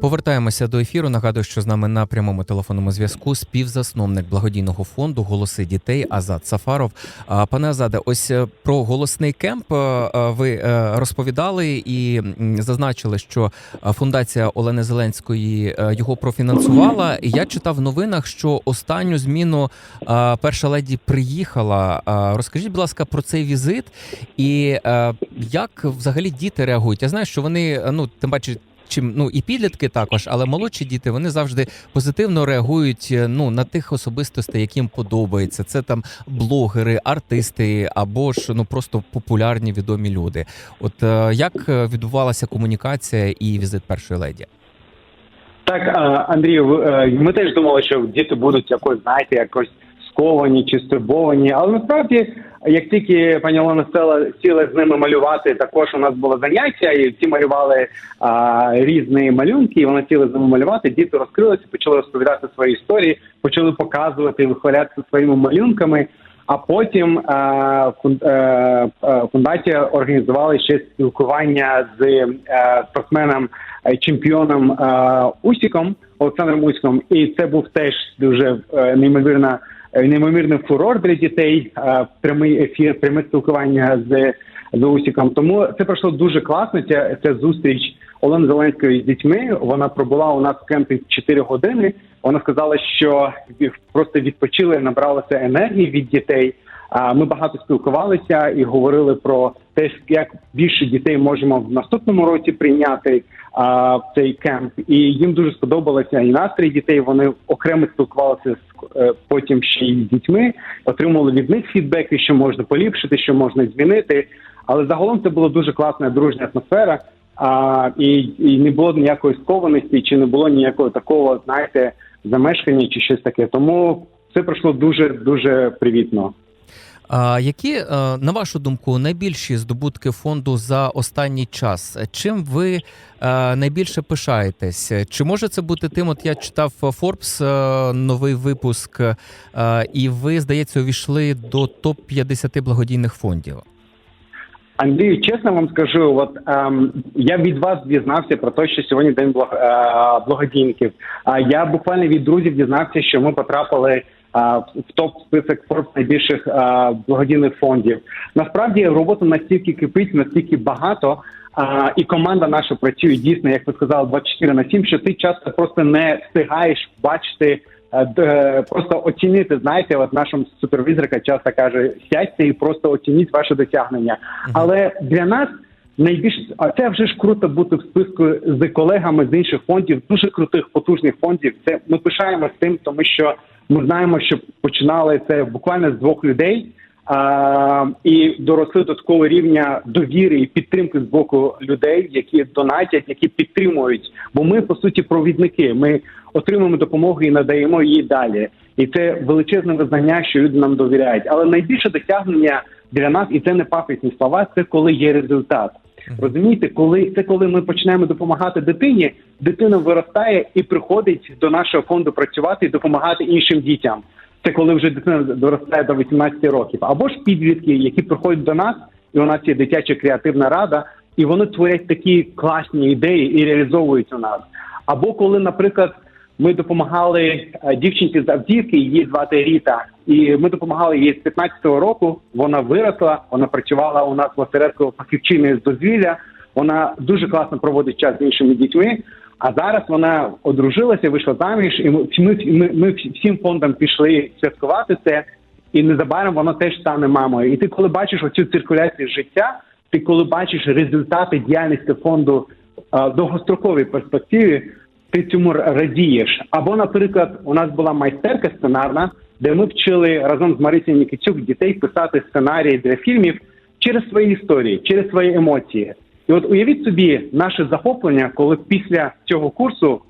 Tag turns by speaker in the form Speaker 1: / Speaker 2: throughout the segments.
Speaker 1: Повертаємося до ефіру. Нагадую, що з нами на прямому телефонному зв'язку співзасновник благодійного фонду Голоси дітей Азад Сафаров. Пане Азаде, ось е, про голосний кемп е, е, ви розповідали і зазначили, що фундація Олени Зеленської його профінансувала. Я читав в новинах, що останню зміну перша леді приїхала. Розкажіть, будь ласка, про цей візит і як взагалі діти реагують. Я знаю, що вони ну тим паче. Чим ну і підлітки також, але молодші діти вони завжди позитивно реагують е, ну на тих особистостей, яким подобається. Це там блогери, артисти або ж ну просто популярні відомі люди. От е, як е, відбувалася комунікація і візит першої леді?
Speaker 2: Так, Андрію, ми теж думали, що діти будуть якось, знаєте, якось сковані чи стурбовані. Але насправді, як тільки пані Олена села сіла з ними малювати, також у нас було заняття, і всі малювали а, різні малюнки. І вона сіла з ними малювати. Діти розкрилися, почали розповідати свої історії, почали показувати, вихвалятися своїми малюнками. А потім е, фун- е, е, фундація організувала ще спілкування з е, спортсменом чемпіоном е, Усіком Олександром Усіком, і це був теж дуже неймовірна е, неймовірний фурор для дітей. е, прямий ефір, пряме спілкування з, з Усіком. Тому це пройшло дуже класно. Ця, ця зустріч Олени Зеленської з дітьми. Вона пробула у нас в кемпі 4 години. Вона сказала, що просто відпочили, набралася енергії від дітей. Ми багато спілкувалися і говорили про те, як більше дітей можемо в наступному році прийняти а, в цей кемп. І їм дуже сподобалося і настрій дітей. Вони окремо спілкувалися з е, потім ще й з дітьми, отримували від них фідбеки, що можна поліпшити, що можна змінити. Але загалом це була дуже класна дружня атмосфера. А, і, і не було ніякої скованості, чи не було ніякого такого, знаєте, замешкання чи щось таке. Тому це пройшло дуже дуже привітно.
Speaker 1: Які, е, на вашу думку, найбільші здобутки фонду за останній час? Чим ви е, найбільше пишаєтесь? Чи може це бути тим? От я читав Forbes е, новий випуск, і ви, здається, увійшли до топ 50 благодійних фондів.
Speaker 2: Андрію, чесно вам скажу, от ем, я від вас дізнався про те, що сьогодні день благ, е, благодійників. А я буквально від друзів дізнався, що ми потрапили в топ список Forbes найбільших благодійних фондів. Насправді робота настільки кипить, настільки багато. А, і команда наша працює дійсно, як ви сказали, 24 на 7, що ти часто просто не встигаєш бачити, е, просто оцінити. Знаєте, от нашому супервізорка часто каже: сядьте і просто оцініть ваше досягнення. Але для нас найбільш а це вже ж круто бути в списку з колегами з інших фондів, дуже крутих потужних фондів. Це ми пишаємося тим, тому що ми знаємо, що починали це буквально з двох людей. А, і доросли до такого рівня довіри і підтримки з боку людей, які донатять, які підтримують. Бо ми по суті провідники. Ми отримуємо допомогу і надаємо її далі. І це величезне визнання, що люди нам довіряють. Але найбільше досягнення для нас, і це не пафосні слова, це коли є результат. Розумієте, коли це коли ми починаємо допомагати дитині, дитина виростає і приходить до нашого фонду працювати і допомагати іншим дітям. Це коли вже дитина доростає до 18 років, або ж підлітки, які приходять до нас, і у нас є дитяча креативна рада, і вони творять такі класні ідеї і реалізовують у нас. Або коли, наприклад, ми допомагали е, дівчинці з Авдіївки, її звати Ріта, і ми допомагали їй з 15-го року. Вона виросла, вона працювала у нас в осередку фахівчиною з дозвілля. Вона дуже класно проводить час з іншими дітьми. А зараз вона одружилася, вийшла заміж, і ми, ми, ми, всім фондом пішли святкувати це. І незабаром вона теж стане мамою. І ти, коли бачиш оцю циркуляцію життя, ти коли бачиш результати діяльності фонду в довгостроковій перспективі, ти цьому радієш. Або, наприклад, у нас була майстерка сценарна, де ми вчили разом з Марисією Нікітюк дітей писати сценарії для фільмів через свої історії, через свої емоції. І от уявіть собі наше захоплення, коли після цього курсу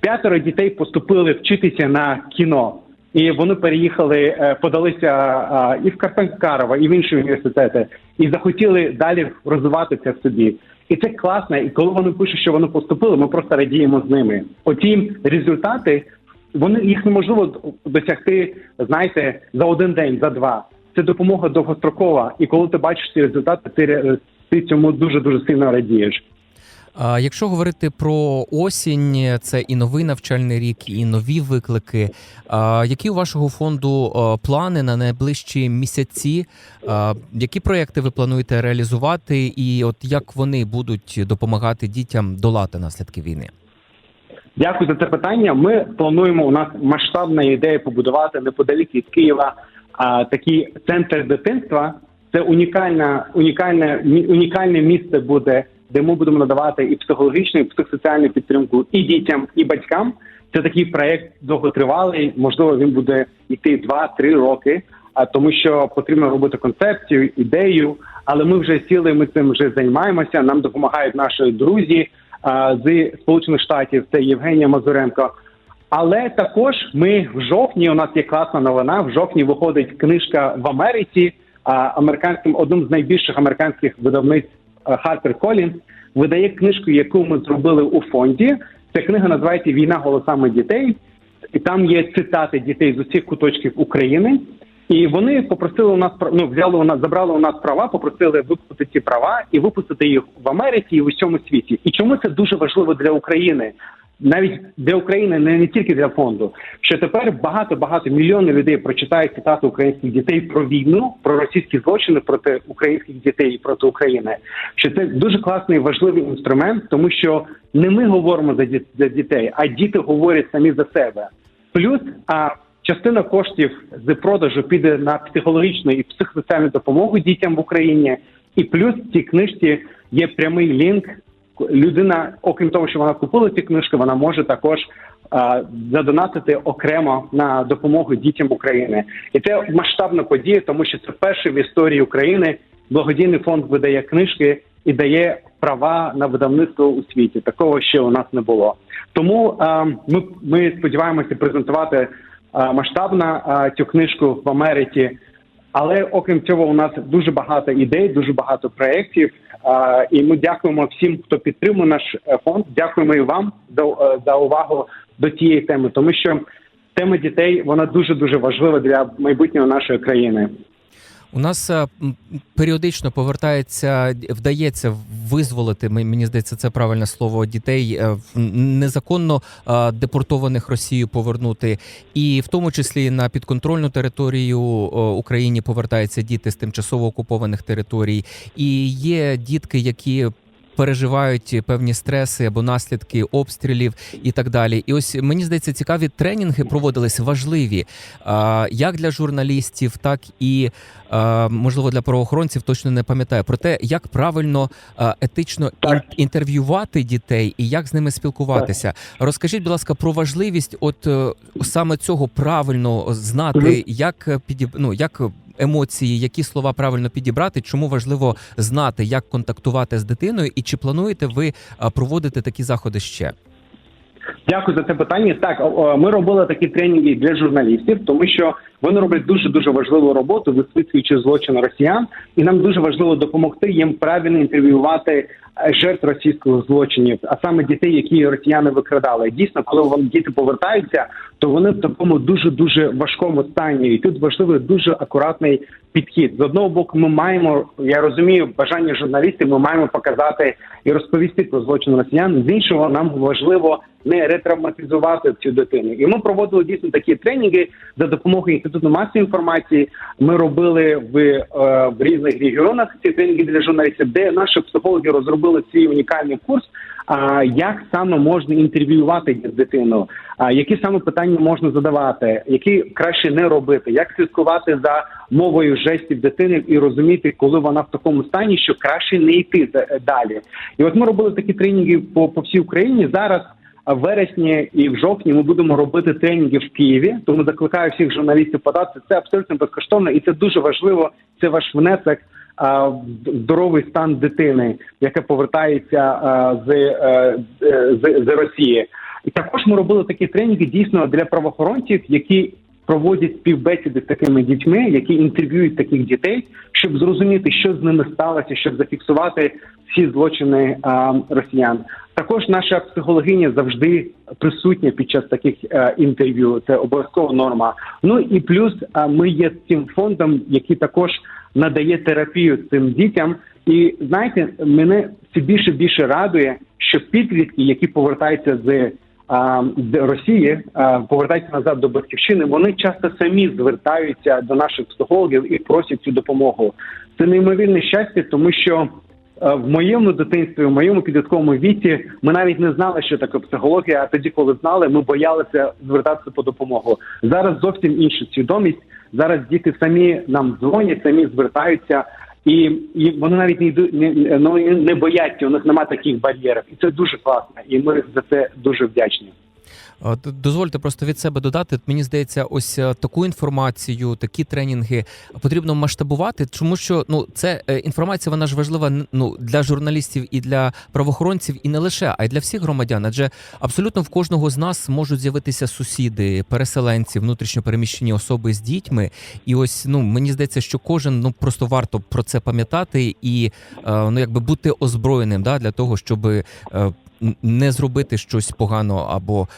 Speaker 2: п'ятеро дітей поступили вчитися на кіно. І вони переїхали, е, подалися і в Карпенкарова, і в інші університети, і захотіли далі розвивати це в собі. І це класно. І коли вони пишуть, що вони поступили, ми просто радіємо з ними. Потім результати вони їх неможливо досягти, знаєте, за один день, за два. Це допомога довгострокова. І коли ти бачиш ці результати, ти, ре- ти цьому дуже дуже сильно радієш.
Speaker 1: Якщо говорити про осінь, це і новий навчальний рік, і нові виклики. Які у вашого фонду плани на найближчі місяці? Які проекти ви плануєте реалізувати, і от як вони будуть допомагати дітям долати наслідки війни?
Speaker 2: Дякую за це питання. Ми плануємо у нас масштабна ідея побудувати неподалік від Києва а, такий центр дитинства. Це унікальна, унікальне, унікальне місце буде, де ми будемо надавати і психологічну, і психосоціальну підтримку і дітям, і батькам. Це такий проект довготривалий. Можливо, він буде йти 2-3 роки. А тому, що потрібно робити концепцію, ідею. Але ми вже сіли, ми цим вже займаємося. Нам допомагають наші друзі а, з Сполучених Штатів. Це Євгенія Мазуренко. Але також ми в жовтні. У нас є класна новина. В жовтні виходить книжка в Америці. А, американським одним з найбільших американських видавництв Хартер Колінс видає книжку, яку ми зробили у фонді. Ця книга називається Війна голосами дітей, і там є цитати дітей з усіх куточків України. І вони попросили у нас ну, взяли у нас, забрали у нас права, попросили викупити ці права і випустити їх в Америці і в усьому світі. І чому це дуже важливо для України? Навіть для України, не, не тільки для фонду, що тепер багато багато мільйони людей прочитають цитати українських дітей про війну, про російські злочини проти українських дітей і проти України. Що це дуже класний важливий інструмент, тому що не ми говоримо за за дітей, а діти говорять самі за себе. Плюс а частина коштів з продажу піде на психологічну і психосоціальну допомогу дітям в Україні. І плюс в цій книжці є прямий лінк. Людина, окрім того, що вона купила ці книжки, вона може також а, задонатити окремо на допомогу дітям України. І це масштабна подія, тому що це вперше в історії України благодійний фонд видає книжки і дає права на видавництво у світі. Такого ще у нас не було. Тому а, ми, ми сподіваємося презентувати а, масштабно а, цю книжку в Америці. Але окрім цього, у нас дуже багато ідей, дуже багато проєктів. І ми дякуємо всім, хто підтримує наш е, фонд. Дякуємо і вам е, за увагу до цієї теми, тому що тема дітей вона дуже дуже важлива для майбутнього нашої країни.
Speaker 1: У нас е, періодично повертається, вдається визволити. Мені здається, це правильне слово дітей е, незаконно е, депортованих Росією повернути, і в тому числі на підконтрольну територію України повертаються діти з тимчасово окупованих територій. І є дітки, які. Переживають певні стреси або наслідки обстрілів і так далі. І ось мені здається, цікаві тренінги проводились важливі як для журналістів, так і можливо для правоохоронців. Точно не пам'ятаю про те, як правильно етично інтерв'ювати дітей і як з ними спілкуватися. Розкажіть, будь ласка, про важливість, от е, саме цього правильно знати, як підіб... ну, як емоції, які слова правильно підібрати, чому важливо знати, як контактувати з дитиною, і чи плануєте ви проводити такі заходи ще?
Speaker 2: Дякую за це питання. Так, ми робили такі тренінги для журналістів, тому що вони роблять дуже дуже важливу роботу, висвітлюючи злочин росіян, і нам дуже важливо допомогти їм правильно інтерв'ювати е, жертв російських злочинів, а саме дітей, які росіяни викрадали. Дійсно, коли вони діти повертаються, то вони в такому дуже дуже важкому стані, і тут важливий дуже акуратний підхід. З одного боку, ми маємо, я розумію, бажання журналістів, ми маємо показати і розповісти про злочин росіян. З іншого, нам важливо не ретравматизувати цю дитину. І ми проводили дійсно такі тренінги за допомогою інституту масової інформації. Ми робили в, е, в різних регіонах ці тренінги для журналістів, де наші психологи розробили свій унікальний курс. А як саме можна інтерв'ювати дитину? А які саме питання можна задавати, які краще не робити, як слідкувати за мовою жестів дитини і розуміти, коли вона в такому стані, що краще не йти за- далі. І от ми робили такі тренінги по, по всій Україні. Зараз в вересні і в жовтні ми будемо робити тренінги в Києві. Тому закликаю всіх журналістів подати. Це абсолютно безкоштовно, і це дуже важливо. Це ваш внесок а, в здоровий стан дитини, яка повертається а, з, е, з, з Росії. І також ми робили такі тренінги дійсно для правоохоронців, які проводять співбесіди з такими дітьми, які інтерв'юють таких дітей, щоб зрозуміти, що з ними сталося, щоб зафіксувати всі злочини а, росіян. Також наша психологиня завжди присутня під час таких е, інтерв'ю. Це обов'язкова норма. Ну і плюс а, ми є тим фондом, який також надає терапію цим дітям. І знаєте, мене все більше більше радує, що підлітки, які повертаються з Росії, повертаються назад до батьківщини, вони часто самі звертаються до наших психологів і просять цю допомогу. Це неймовірне щастя, тому що в моєму дитинстві, в моєму підлітковому віці, ми навіть не знали, що таке психологія. А тоді, коли знали, ми боялися звертатися по допомогу. Зараз зовсім інша свідомість. Зараз діти самі нам дзвонять, самі звертаються. І, і вони навіть не йдуть не, не- не бояться, у них немає таких бар'єрів, і це дуже класно. І ми за це дуже вдячні.
Speaker 1: Дозвольте просто від себе додати. Мені здається, ось е, таку інформацію, такі тренінги потрібно масштабувати, тому що ну це е, інформація, вона ж важлива ну для журналістів і для правоохоронців, і не лише, а й для всіх громадян. Адже абсолютно в кожного з нас можуть з'явитися сусіди, переселенці, внутрішньо переміщені особи з дітьми. І ось ну мені здається, що кожен ну просто варто про це пам'ятати і е, ну якби бути озброєним да для того, щоб не зробити щось погано або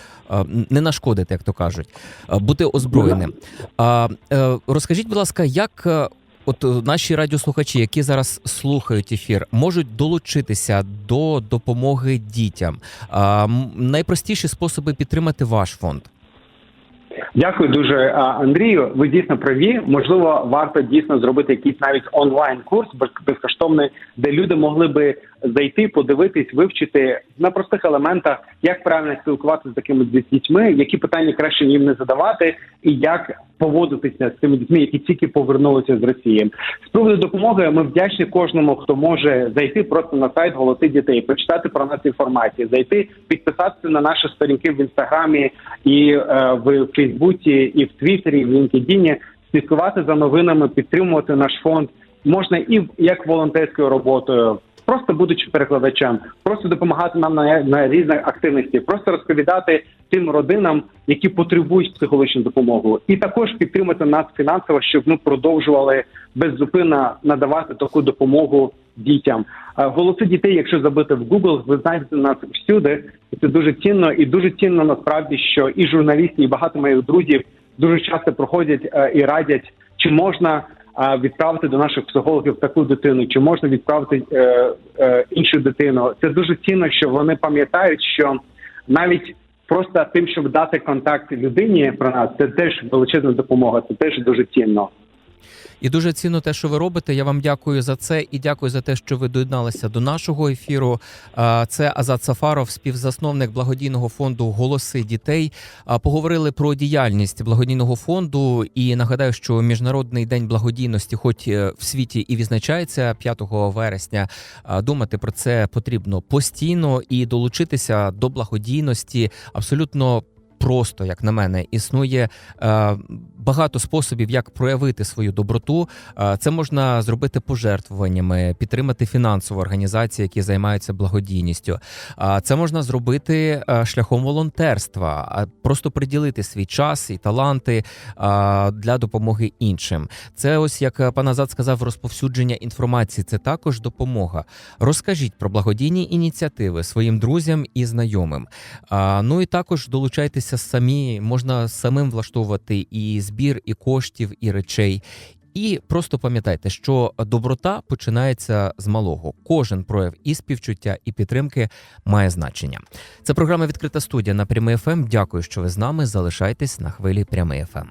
Speaker 1: не нашкодити, як то кажуть, бути озброєним. Е, розкажіть, будь ласка, як е, от е, наші радіослухачі, які зараз слухають ефір, можуть долучитися до допомоги дітям? Найпростіші способи підтримати ваш фонд.
Speaker 2: Дякую дуже, Андрію. Ви дійсно праві. Можливо, варто дійсно зробити якийсь навіть онлайн курс без- безкоштовний, де люди могли би зайти, подивитись, вивчити на простих елементах, як правильно спілкуватися з такими дітьми, які питання краще їм не задавати, і як поводитися з тими дітьми, які тільки повернулися з Росії. З приводу допомоги ми вдячні кожному, хто може зайти просто на сайт голоси дітей, почитати про нас інформацію, зайти, підписатися на наші сторінки в інстаграмі і е, в Фейсбуці, і в Твіттері, і в LinkedIn, слідкувати за новинами, підтримувати наш фонд. Можна і як волонтерською роботою, просто будучи перекладачем, просто допомагати нам на, на різних активності, просто розповідати тим родинам, які потребують психологічну допомогу, і також підтримати нас фінансово, щоб ми продовжували беззупинно надавати таку допомогу дітям. Е, Голоси дітей, якщо забити в Google, ви знайдете нас всюди, це дуже цінно, і дуже цінно насправді, що і журналісти, і багато моїх друзів дуже часто проходять е, і радять, чи можна а, відправити до наших психологів таку дитину, чи можна відправити е, е, іншу дитину. Це дуже цінно, що вони пам'ятають, що навіть просто тим, щоб дати контакт людині про нас, це теж величезна допомога. Це теж дуже цінно.
Speaker 1: І дуже цінно те, що ви робите. Я вам дякую за це і дякую за те, що ви доєдналися до нашого ефіру. Це Азат Сафаров, співзасновник благодійного фонду Голоси дітей. Поговорили про діяльність благодійного фонду. І нагадаю, що міжнародний день благодійності, хоч е, в світі і відзначається 5 вересня. Думати про це потрібно постійно і долучитися до благодійності абсолютно. Просто як на мене, існує е, багато способів, як проявити свою доброту. Е, Це можна зробити пожертвуваннями, підтримати фінансові організації, які займаються благодійністю. А Це можна зробити е, шляхом волонтерства, просто приділити свій час і таланти е, для допомоги іншим. Це ось як е, пан Азат сказав, розповсюдження інформації. Це також допомога. Розкажіть про благодійні ініціативи своїм друзям і знайомим. Ну і також долучайтеся самі, можна самим влаштовувати і збір, і коштів, і речей. І просто пам'ятайте, що доброта починається з малого. Кожен прояв і співчуття, і підтримки має значення. Це програма відкрита студія на прямий ФМ. Дякую, що ви з нами. Залишайтесь на хвилі прямий ФМ.